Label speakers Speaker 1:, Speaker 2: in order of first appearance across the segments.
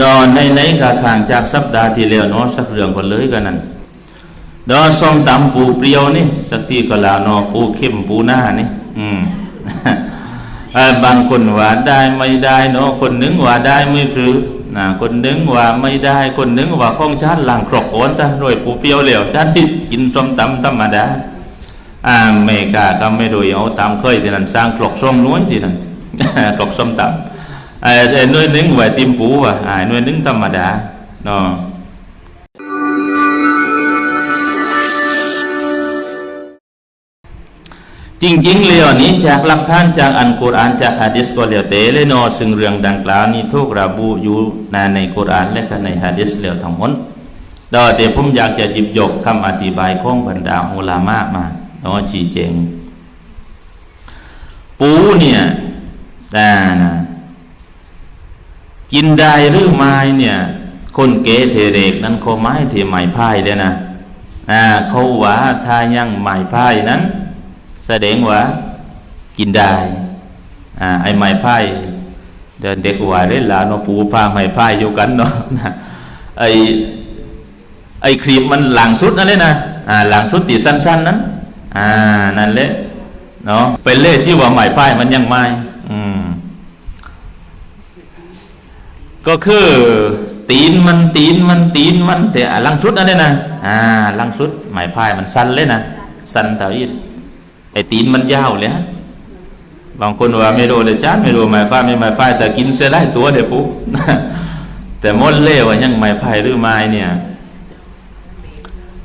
Speaker 1: ดอในในกาข่างจากสัปดาห์ที่แล้วเนาะสักเรื่องก็เลยกันนั่นดอส้มตำปูเปรียวนี่สักทีก็ลาวนาะปูเข้มปูหน้านี่อืมบางคนว่าได้ไม่ได้เนาะคนหนึงว่าได้ไม่ถือนะคนหนึงว่าไม่ได้คนหนึงว่าของชาติหลังครกโอนตะรวยปูเปรียวเหลวชาติที่กินส้มตำธรรมดาอ่าไม่กาก็ไม่รู้เอาตามเคยที่นั่นสร้างครกส้มน้อยที่นั่นครกส้มตำ ไอ้ไอ้หน่วยหนึงว่าติมปูว่ะไอ่าหน่วยหนึงธรรมดาเนาะจริงๆเลยนี้จากหลักฐานจากอันกุรอานจากฮะดิษก็แล้วแต่เลยนอซึ่งเรื่องดังกล่าวนี้ทุกระบุอยู่ในในกุรอานและก็ในฮะดิษแล้วทั้งหมดดอแต่ผมอยากจะหยิบยกคำอธิบายของบรรดาอุลามะมาเนาะชี้แจงปูเนี่ยนะนะ กินได้หรือไม่เนี่ยคนเกเทเรกนั้นเขาไม้เทไม้พายเลยนะอ่าเขาว่าถ้ายังไม้พายนั้น แสดงว่ากินได้อ่าไอไม้พายเดินเด็กว่าเล่นลานปูพาไม้พายอยู่กันเนาะไอไอครีมมันหลังสุดนั่นเลยนะอ่าหลังสุดตีสั้น ๆนั้นอ่านั่นแหละเนาะเป็นเล่ที่ว่าไม้พายมันยังไม่อืม ก็คือ ตีนมันตีนมันตีนมันแต่ลังชุดนั่นเลยนะอ่าลังชุดไม้พายมันสั้นเลยนะสั้นเท่าอีกไอ้ตีนมันยาวเลยฮะบางคนว่าไม่รู้เลยจ้าไม่รู้ไม้พายไม่ไม้พายแต่กินเสียได้ตัวเดียวปุ๊บแต่มดเล่ว่ายังไม้พายหรือไม้เนี่ย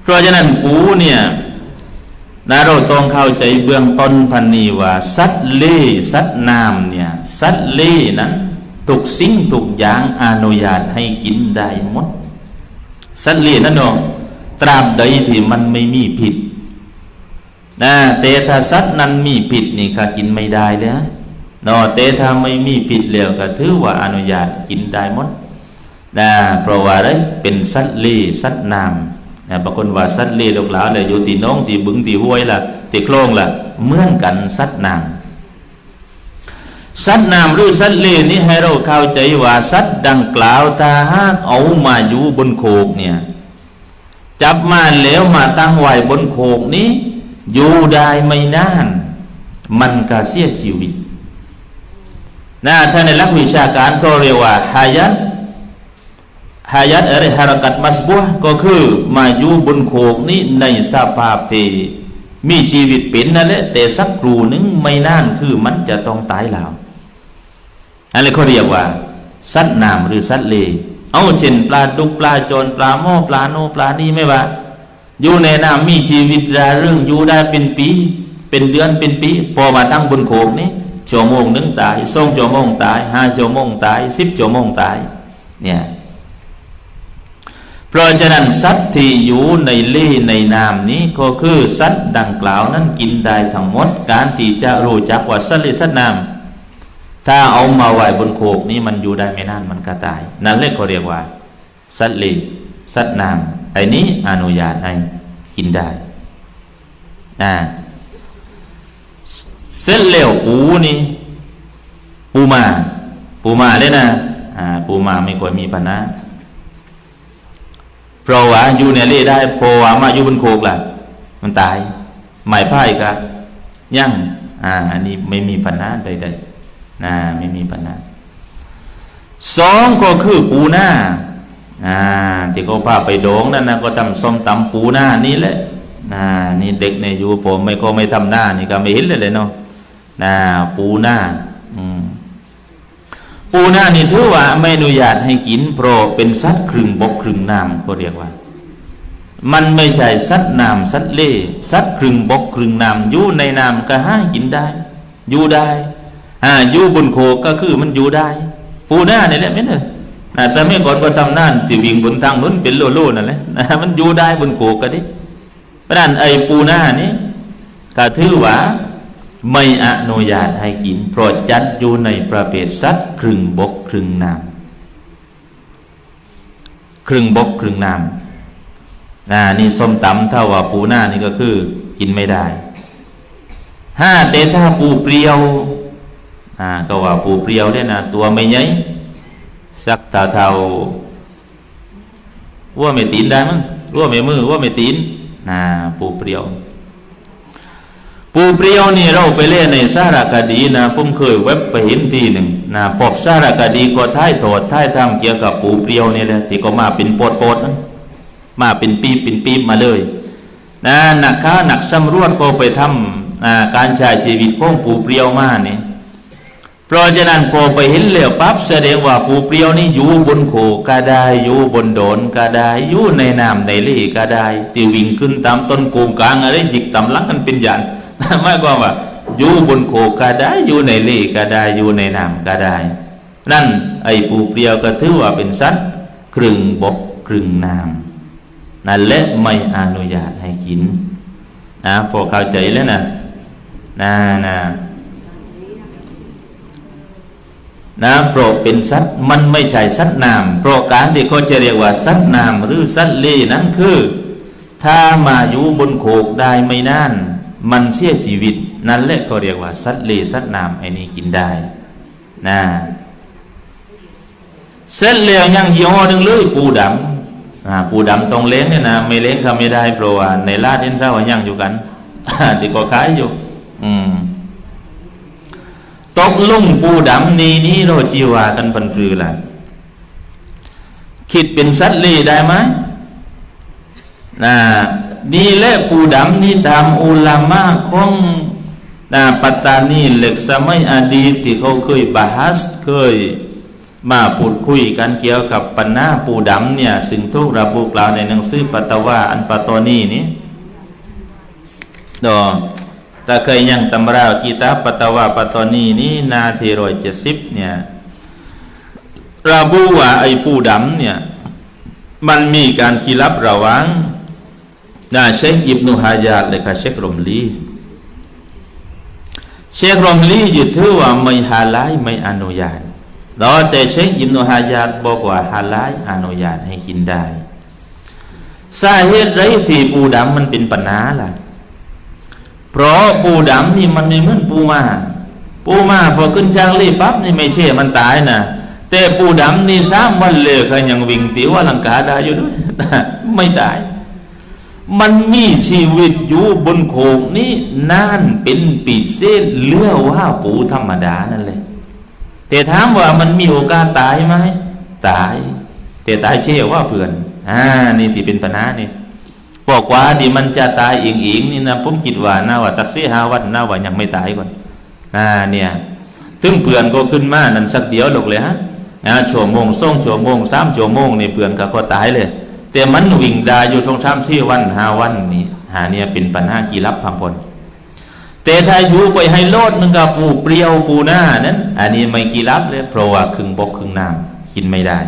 Speaker 1: เพราะฉะนั้นปูเนี่ยนะเราต้องเข้าใจเบื้องต้นพันนีว่า สัตว์เล่สัตว์น้ำเนี่ย สัตว์เล่นั้น ทุกสิ่งทุกอย่างอนุญาตให้กินได้หมด สัตว์เล่นั่นเนาะตราบใดที่มันไม่มีผิดนะแต่ถ้าสัตว์นั้นมีผิดนี่ก็กินไม่ได้เลยนะเตถ้าไม่มีผิดแล้วก็ถือว่าอนุญาตกินได้หมดนะเพราะว่าอะไรเป็นสัตว์เล่สัตว์น้ำนะบางคนว่าสัตว์เล่ลูกหลานเลยอยู่ที่น้องที่บึงที่ห้วยล่ะที่โคลงล่ะเหมือนกันสัตว์น้ำ สัตว์น้ำหรือสัตว์เลนี้ให้เราเข้าใจว่าสัตว์ดังกล่าวถ้าหากเอามาอยู่บนโขกเนี่ยจับมาแล้วมาตั้งไว้บนโขกนี้ อยู่ได้ไม่นาน มันก็เสียชีวิตนะถ้าในหลักวิชาการเขาเรียกว่าฮายัตฮายัตอะไรฮารักัตมัสบัวก็คือมาอยู่บนโขกนี้ในสภาพที่มีชีวิตเป็นนั่นแหละแต่สักครู่หนึงไม่นานคือมันจะต้องตายแล้ว อันนี้เขาเรียกว่า สัตว์น้ำหรือสัตว์เลเอาเช่นปลาดุกปลาโจรปลาหม้อปลาโนปลานี่ไม่ว่า อยู่ในน้ำมีชีวิตราเรื่องอยู่ได้เป็นปี เป็นเดือนเป็นปี พอมาตั้งบนโขกนี้ชั่วโมงหนึ่งตายสองชั่วโมงตายห้าชั่วโมงตายสิบชั่วโมงตายเนี่ยเพราะฉะนั้นสัตว์ที่อยู่ในเล่ในน้ำนี้ก็คือสัตว์ดังกล่าวนั้นกินได้ทั้งหมดการที่จะรู้จักว่าสัตว์เล่สัตว์น้ำ ถ้าเอามาไว้บนโขกนี้มันอยู่ได้ไม่นานมันก็ตาย นั่นเรียกเขาเรียกว่า สัตว์เลสัตว์น้ำไอ้นี้อนุญาตให้กินได้นะเส้นเหลวปูนี่ปูมา ปูมาเลยนะอ่าปูมาไม่ค่อยมีปัญหาเพราะว่าอยู่ในเล่ได้เพราะว่ามาอยู่บนโขกล่ะ มันตายหมายพ่ายก็ยั่งอ่าอันนี้ไม่มีปัญหาใดๆ นะไม่มีปัญหาสองก็คือปูหน้าอ่าที่เขาพาไปโดงนั่นนะก็ทำส้มตำปูหน้านี่แหละนะนี่เด็กในอยู่ผมไม่ก็ไม่ทำหน้านี่ก็ไม่เห็นเลยเลยเนาะนะปูหน้าอืมปูหน้านี่ถือว่าไม่อนุญาตให้กินเพราะเป็นสัตว์ครึ่งบกครึ่งน้ำก็เรียกว่า มันไม่ใช่สัตว์น้ำสัตว์เล่สัตว์ครึ่งบกครึ่งน้ำอยู่ในน้ำก็ให้กินได้ อยู่ได้ อ่าอยู่บนโคก็คือมันอยู่ได้ ปูหน้านี่แหละไม่เนอะนะสมัยก่อนก็ทำนั่นที่วิ่งบนทางนู้นเป็นโลโล่นั่นแหละนะมันอยู่ได้บนโคกก็ดิเพราะนั้นไอ้ปูหน้านี้ก็ถือว่าไม่อนุญาตให้กินเพราะจัดอยู่ในประเภทสัตว์ครึ่งบกครึ่งน้ำครึ่งบกครึ่งน้ำนะนี่ส้มตำถ้าว่าปูหน้านี่ก็คือกินไม่ได้ห้าแต่ถ้าปูเปรียว อ่าก็ว่าปูเปรียวเนี่ยนะตัวไม่ใหญ่สักเท่าเท่าว่าไม่ตีนได้มั้งว่าไม่มือว่าไม่ตีนน่าปูเปรียวปูเปรียวนี่เราไปเล่นในสารคดีนะผมเคยเว็บไปเห็นทีหนึ่งนะพบสารคดีก็ท้ายโถดท้ายทำเกี่ยวกับปูเปรียวนี่แหละที่ก็มาเป็นโปดโปดนะมาเป็นปีเป็นปีมาเลยนะหนักค้าหนักสำรวจก็ไปทำการใช้ชีวิตของปูเปรียวมาเนี่ย เพราะฉะนั้นพอไปเห็นเหลวปั๊บแสดงว่าปูเปรียวนี่อยู่บนโขก็ได้อยู่บนโดนก็ได้อยู่ในน้ำในเล่ก็ได้ตีวิ่งขึ้นตามต้นโกงกลางอะไรหยิกตำลังกันเป็นยันไม่ก็ว่าอยู่บนโขก็ได้อยู่ในเล่ก็ได้อยู่ในน้ำก็ได้ นั่นไอ้ปูเปรียวก็ถือว่าเป็นสัตว์ครึ่งบกครึ่งน้ำนั่นและไม่อนุญาตให้กินนะพอเข้าใจแล้วนะนะนะ นะโปรเป็นสัตว์มันไม่ใช่สัตว์นามโปรการที่เขาจะเรียกว่าสัตว์นามหรือสัตว์เล่นั้นคือ ถ้ามาอยู่บนโขกได้ไม่นานมันเสียชีวิต นั่นแหละก็เรียกว่าสัตว์เล่สัตว์นามไอ้นี่กินได้นะเสร็จแล้วยังยี่ห้อหนึ่งเลยปูดำปูดำตรงเล้งเนี่ยนะไม่เล้งทำไม่ได้เพราะว่าในลาดเห็นเท่ายังอยู่กันที่ก็ขายอยู่ อืม ตกลุ่งปูดำนี้นี้เราจีวากันพันพือละคิดเป็นสัตว์เลี้ได้ไหมนะนี่แหละปูดำนี่ตามอุลามะของนะปัตตานีเหล็กสมัยอดีตที่เขาเคยบาฮัสเคยมาพูดคุยกันเกี่ยวกับปัญหาปูดำเนี่ยซึ่งทุกระบุกล่าวในหนังสือปัตตวาอันปัตตานีนี้ดอ ถ้าเคยยังตำรากีตาปตวาปตอนีนี้นาทีรอยเจ็ดสิบเนี่ยระบุว่าไอ้ปูดำเนี่ยมันมีการคีรับระวังนาเชคอิบนุฮายาดเลยค่ะเชครมลีเชครมลียึดถือว่าไม่ฮาลายไม่อนุญาตแต่เชคอิบนุฮายาดบอกว่าฮาลายอนุญาตให้กินได้สาเหตุไรที่ปูดำมันเป็นปัญหาล่ะ เพราะปูดำนี่มันไม่เหมือนปูมาปูมาพอขึ้นช้างรีปั๊บนี่ไม่เช่มันตายนะแต่ปูดำนี่สามวันเลยก็ยังวิ่งติวลังกาได้อยู่ด้วยไม่ตาย มันมีชีวิตอยู่บนโขงนี่นานเป็นปีเศษเลือว่าปูธรรมดานั่นเลยแต่ถามว่ามันมีโอกาสตายไหมตาย แต่ตายเชื่อว่าเพื่อนอ่านี่ที่เป็นปัญหานี่ อกว่าดีมันจะตายอิงอิงนี่นะผมคิดว่าน่าว่าสักสี่ห้าวันน่าว่ายังไม่ตายก่อนอ่าเนี่ยถึงเปลือนก็ขึ้นมานั่นสักเดียวหลกเลยฮะนะชั่วโมงส่งชั่วโมงสามชั่วโมงนี่เปลือนก็ก็ตายเลย แต่มันวิ่งดาอยู่ทงช้ำสี่วันห้าวันนี่หาเนี่ยเป็นปัญหากีรับพังพลแต่ถ้าอยู่ไปให้โลดนึงกับปูเปรี้ยวปูหน้านั้น อันนี้ไม่กีรับเลยเพราะว่าครึ่งบกครึ่งน้ำกินไม่ได้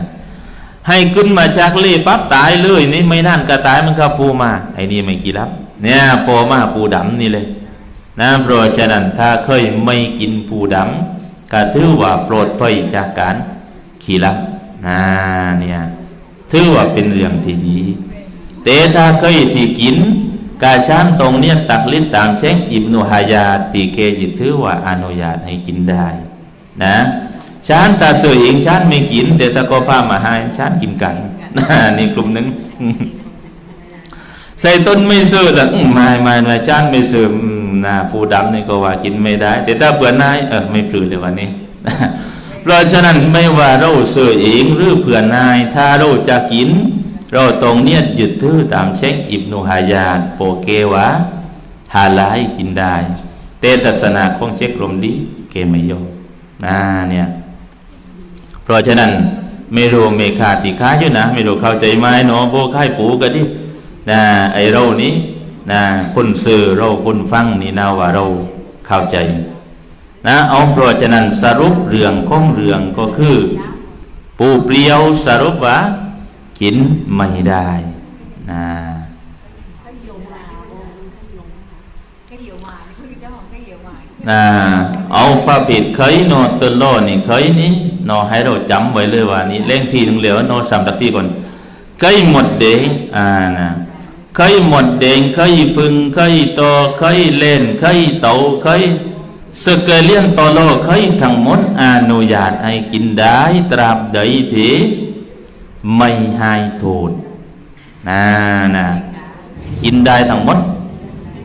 Speaker 1: ให้ขึ้นมาจากเล่ปั๊บตายเลยนี่ไม่นั่นก็ตายมันก็ปูมา ไอ้นี่ไม่กี่รับ เนี่ยพอมาปูดำนี่เลย นะเพราะฉะนั้นถ้าเคยไม่กินปูดำก็ถือว่าโปรดไปจากการขี้รับนะเนี่ยถือว่าเป็นเรื่องที่ดีแต่ถ้าเคยที่กินกาชานตรงเนี้ยตักลิ้นตามเช็คอิบนุฮายาตีเกจิถือว่าอนุญาตให้กินได้ นะ ฉันตาเสือเองฉันไม่กิน แต่ตะก็พามาให้ฉันกินกันนี่กลุ่มหนึ่งใส่ต้นไม่เสือแต่ไม่ไม่ไม่ฉันไม่เสือนาปูดำนี่ก็ว่ากินไม่ได้ แต่ถ้าเผื่อนายเออไม่ปลือเลยวันนี้เพราะฉะนั้นไม่ว่าเราเสือเองหรือเผื่อนาย ถ้าเราจะกิน เราตรงเนี้ยหยึดถือตามเช็คอิบนุฮายาดโปเกวะฮาลายกินได้ เตตัสนาของเช็คลมดีเกไม่ยอมนะเนี่ย เพราะฉะนั้นไม่รู้ไม่ขาดที่ค้าอยู่นะไม่รู้เข้าใจไหมเนาะโบค่ายปูกันดินะไอเรานี้นะคนสื่อเราคนฟังนี่นะว่าเราเข้าใจนะเอาเพราะฉะนั้นสรุปเรื่องของเรื่องก็คือ ปูเปรียวสรุปว่ากินไม่ได้นะนะเอาพระผิดเคยโนตโลนี่เคยนี้ นอให้เราจำไว้เลยว่านี่เล่งทีหนึ่งเหลียวโนสามตะที่ก่อนเคยหมดเด้งอ่านะเคยหมดเด้งเคยพึงเคยโตเคยเล่นเคยโตเคยสเกเลียนตอโลกเคยทั้งหมดอนุญาตให้กินได้ตราบใดที่ไม่หายโทษนะนะกินได้ทั้งหมด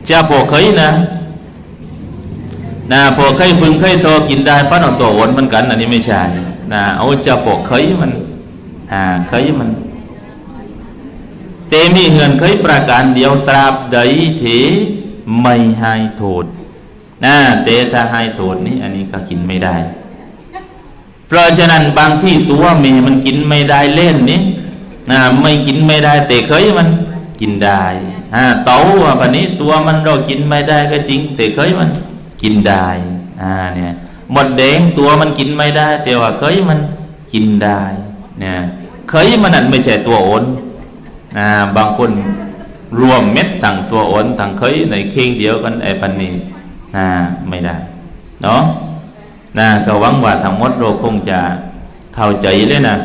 Speaker 1: จะพวกเคยนะนะพวกเคยพึงเคยโตกินได้ปั้นอตัววนเหมือนกันอันนี้ไม่ใช่ นะเอาจะพวกเคยมันอ่าเคยมันเตมีเงินเคยประการเดียวตราบใดที่ไม่ให้โทษนะเตถ้าให้โทษนี่อันนี้ก็กินไม่ได้ เพราะฉะนั้นบางที่ตัวเมมันกินไม่ได้เล่นนี่นะไม่กินไม่ได้ แต่เคยมันกินได้อ่าเต่าว่าพันนี้ตัวมันเรากินไม่ได้ก็จริง แต่เคยมันกินได้อ่าเนี่ย หมดแดงตัวมันกินไม่ได้ แต่ว่าเคยมันกินได้เนี่ยเคยมันนั่นไม่ใช่ตัวโอนอ่าบางคนรวมเม็ดทั้งตัวโอนทั้งเคยในเข่งเดียวกันไอ้ปันนี้อ่าไม่ได้เนาะนะก็หวังว่าทั้งหมดเราคงจะเข้าใจเลยนะ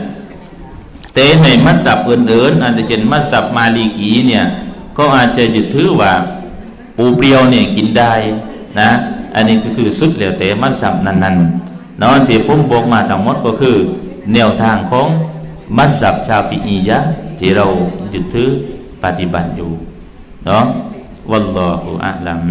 Speaker 1: แต่ในมัสยิดอื่นๆอาจจะเช่นมัสยิดมาลีกีเนี่ยก็อาจจะยึดถือว่าปูเปรียวเนี่ยกินได้นะ อันนี้ก็คือสุดแล้วแต่มัสยิดนั้นๆเนาะที่ผมบอกมาทั้งหมดก็คือ แนวทางของมัสยิดชาฟิอียะที่เรายึดถือปฏิบัติอยู่เนาะวัลลอฮุอะลัม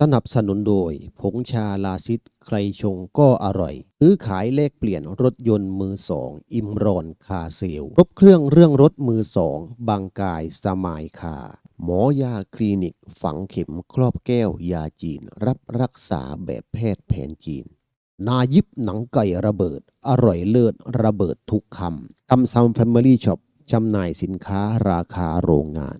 Speaker 2: สนับสนุนโดย ผงชาลาซิดใครชงก็อร่อย ซื้อขายเลขเปลี่ยนรถยนต์มือสอง อิมรอนคาเซล ครบเครื่องเรื่องรถมือสอง บางกายสมายคา หมอยาคลินิกฝังเข็มครอบแก้วยาจีน รับรักษาแบบแพทย์แผนจีน นายิบหนังไก่ระเบิด อร่อยเลิศระเบิดทุกคำซัมซัมแฟมิลี่ช็อปจำหน่ายสินค้าราคาโรงงาน